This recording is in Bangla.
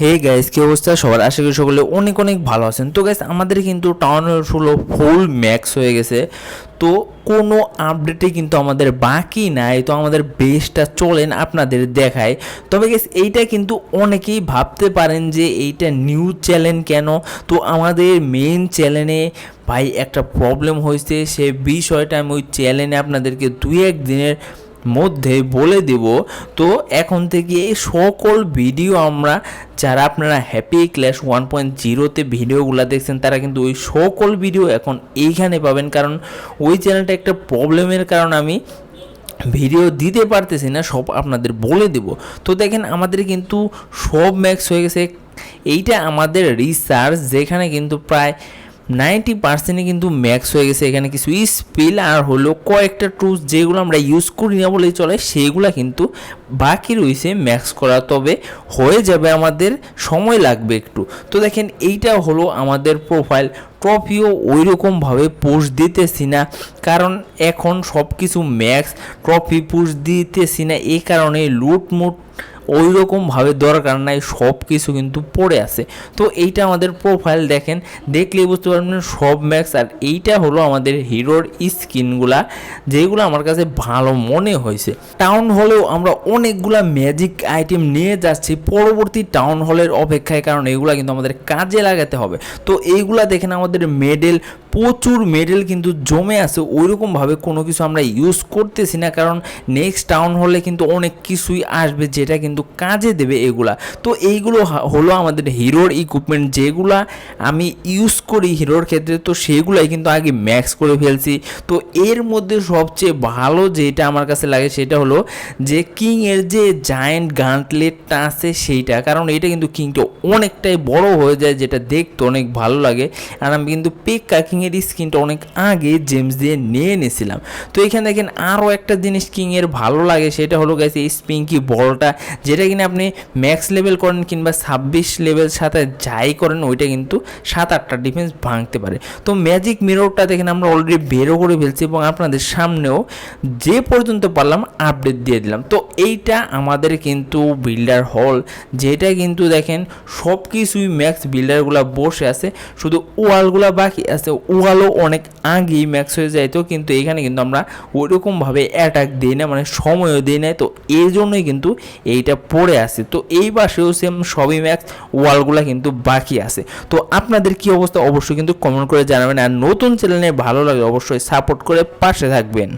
হে গাইস কি অবস্থা? সবার আশা করি সকলে অনেক অনেক ভালো আছেন। তো গাইস আমাদের কিন্তু টাউন হলো ফুল ম্যাক্স হয়ে গেছে। তো কোনো আপডেটে কিন্তু আমাদের বাকি নাই। তো আমাদের বেসটা চলেন আপনাদের দেখায় তবে গেস এইটা কিন্তু অনেকেই ভাবতে পারেন যে এইটা নিউজ চ্যানেল কেন? তো আমাদের মেন চ্যানেলে ভাই একটা প্রবলেম হয়েছে। সে বিষয়টা আমি ওই চ্যানেলে আপনাদেরকে দুই এক দিনের মধ্যে বলে দেব। তো এখন থেকে এই সকল ভিডিও আমরা, যারা আপনারা হ্যাপি ক্লাস ওয়ান পয়েন্ট জিরোতে ভিডিওগুলো দেখছেন, তারা কিন্তু ওই সকল ভিডিও এখন এইখানে পাবেন। কারণ ওই চ্যানেলটা একটা প্রবলেমের কারণ আমি ভিডিও দিতে পারতেছি না, সব আপনাদের বলে দেব। তো দেখেন, আমাদের কিন্তু সব ম্যাক্স হয়ে গেছে। এইটা আমাদের রিসার্চ যেখানে কিন্তু প্রায় নাইনটি পার্সেন্টে কিন্তু ম্যাক্স হয়ে গেছে। এখানে কিছু স্পিল আর হলো কয়েকটা টুলস যেগুলো আমরা ইউজ করি না বলেই চলে, সেগুলো কিন্তু বাকি রয়েছে ম্যাক্স করা। তবে হয়ে যাবে আমাদের সময় লাগবে একটু। তো দেখেন, এইটা হলো আমাদের প্রোফাইল ট্রফিও ওই রকমভাবে পোস্ট দিতেছি না, কারণ এখন সব কিছু ম্যাক্স ট্রফি পোস্ট দিতেছি না, এই কারণে লুটমুট ওই রকমভাবে দরকার নাই সব কিছু কিন্তু পড়ে আছে। তো এইটা আমাদের প্রোফাইল দেখেন, দেখলেই বুঝতে পারবেন সব ম্যাক্স আর এইটা হলো আমাদের হিরোর স্কিনগুলা, যেগুলো আমার কাছে ভালো মনে হয়েছে। টাউন হলেও আমরা অনেকগুলা ম্যাজিক আইটেম নিয়ে যাচ্ছি, পরবর্তী টাউন হলের অপেক্ষায়, কারণ এগুলা কিন্তু আমাদের কাজে লাগাতে হবে। তো এইগুলা দেখেন আমাদের মেডেল প্রচুর মেডেল কিন্তু জমে আছে ওইরকমভাবে কোনো কিছু আমরা ইউজ করতেছি না, কারণ নেক্সট টাউন হলে কিন্তু অনেক কিছুই আসবে, যেটা কিন্তু কাজে দেবে এগুলা। তো এইগুলো হলো আমাদের হিরোর ইকুইপমেন্ট যেগুলা আমি ইউজ করি হিরোর ক্ষেত্রে, তো সেগুলাই কিন্তু আগে ম্যাক্স করে ফেলছি। তো এর মধ্যে সবচেয়ে ভালো যেটা আমার কাছে লাগে সেটা হলো যে কিংয়ের যে জায়েন্ট গান্টলেটটা আছে সেইটা। কারণ এটা কিন্তু কিংটা অনেকটাই বড় হয়ে যায়, যেটা দেখতে অনেক ভালো লাগে। আর আমি কিন্তু পেক্কা কিংয়ের স্কিনটা অনেক আগে জেমস দিয়ে নিয়ে নিয়েছিলাম। তো এখানে দেখেন আরও একটা জিনিস কিংয়ের ভালো লাগে, সেটা হলো গেছে এই স্পিঙ্কি বলটা যেটা কিনা আপনি ম্যাক্স লেভেল করেন কিংবা ছাব্বিশ লেভেল সাথে যাই করেন, ওইটা কিন্তু সাত আটটা ডিফেন্স ভাঙতে পারে। তো ম্যাজিক মিররটা দেখেন আমরা অলরেডি বেরো করে ফেলছি এবং আপনাদের সামনেও যে পর্যন্ত পারলাম আপডেট দিয়ে দিলাম। তো এইটা আমাদের কিন্তু বিল্ডার হল যেটা কিন্তু দেখেন সব কিছুই ম্যাক্স বিল্ডারগুলো বসে আছে, শুধু ওয়ালগুলো বাকি আছে। ওয়ালও অনেক আগেই ম্যাক্স হয়ে যাইতো কিন্তু এখানে কিন্তু আমরা ওইরকমভাবে অ্যাটাক দিই না মানে সময়ও দিই না। তো এই জন্যই কিন্তু এইটা পড়ে আছে। তো এই সেও সেম সবই ম্যাক্স ওয়ালগুলো কিন্তু বাকি আছে। তো আপনাদের কি অবস্থা? অবশ্যই কিন্তু কমেন্ট করে জানাবেন। আর নতুন চ্যানেলে ভালো লাগে অবশ্যই সাপোর্ট করে পাশে থাকবেন।